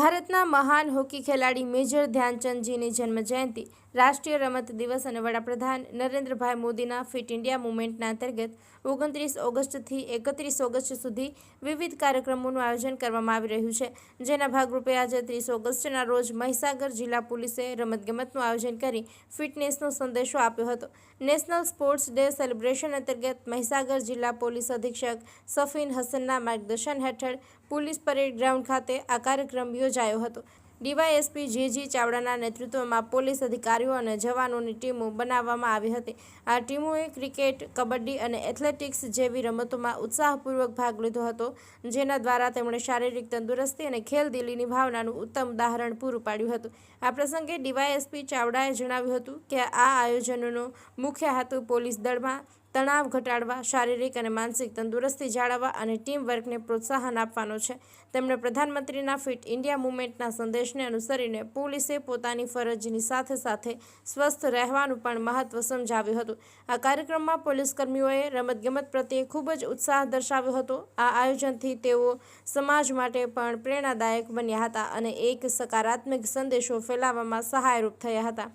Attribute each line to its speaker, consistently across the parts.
Speaker 1: ભારતના મહાન હોકી ખેલાડી મેજર ધ્યાનચંદજીની જન્મજયંતિ, રાષ્ટ્રીય રમત દિવસ અને વડાપ્રધાન નરેન્દ્રભાઈ મોદીના ફિટ ઇન્ડિયા મુવમેન્ટના અંતર્ગત ઓગણત્રીસ ઓગસ્ટથી એકત્રીસ ઓગસ્ટ સુધી વિવિધ કાર્યક્રમોનું આયોજન કરવામાં આવી રહ્યું છે. જેના ભાગરૂપે આજે ત્રીસ ઓગસ્ટના રોજ મહીસાગર જિલ્લા પોલીસે રમતગમતનું આયોજન કરી ફિટનેસનો સંદેશો આપ્યો હતો. નેશનલ સ્પોર્ટ્સ ડે સેલિબ્રેશન અંતર્ગત મહીસાગર જિલ્લા પોલીસ અધિક્ષક સફીન હસનના માર્ગદર્શન હેઠળ પોલીસ પરેડ ગ્રાઉન્ડ ખાતે આ કાર્યક્રમ યોજાયો. હતો. ડીવાયએસપી જેજી ચાવડાના નેતૃત્વમાં પોલીસ અધિકારીઓ અને જવાનોની ટીમો બનાવવામાં આવી હતી. આ ટીમોએ ક્રિકેટ, કબડ્ડી અને એથ્લેટિક્સ જેવી રમતોમાં ઉત્સાહપૂર્વક ભાગ લીધો હતો, જેના દ્વારા તેમણે શારીરિક તંદુરસ્તી અને ખેલદિલીની ભાવનાનું ઉત્તમ ઉદાહરણ પૂરું પાડ્યું હતું. આ પ્રસંગે ડીવાયએસપી ચાવડાએ જણાવ્યું હતું કે આ આયોજનનો મુખ્ય હેતુ પોલીસ દળમાં તણાવ ઘટાડવા, શારીરિક અને માનસિક તંદુરસ્તી જાળવવા અને ટીમ વર્કને પ્રોત્સાહન આપવાનો છે. તેમણે પ્રધાનમંત્રીના ફિટ ઇન્ડિયા મુવમેન્ટના સંદેશને અનુસરીને પોલીસે પોતાની ફરજની સાથે સાથે સ્વસ્થ રહેવાનું પણ મહત્વ સમજાવ્યું હતું. આ કાર્યક્રમમાં પોલીસ કર્મીઓએ રમતગમત પ્રત્યે ખૂબ જ ઉત્સાહ દર્શાવ્યો હતો. આ આયોજનથી તેઓ સમાજ માટે પણ પ્રેરણાદાયક બન્યા હતા અને એક સકારાત્મક સંદેશો ફેલાવવામાં સહાયરૂપ થયા હતા.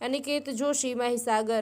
Speaker 1: અનિકેત જોશી, મહીસાગર.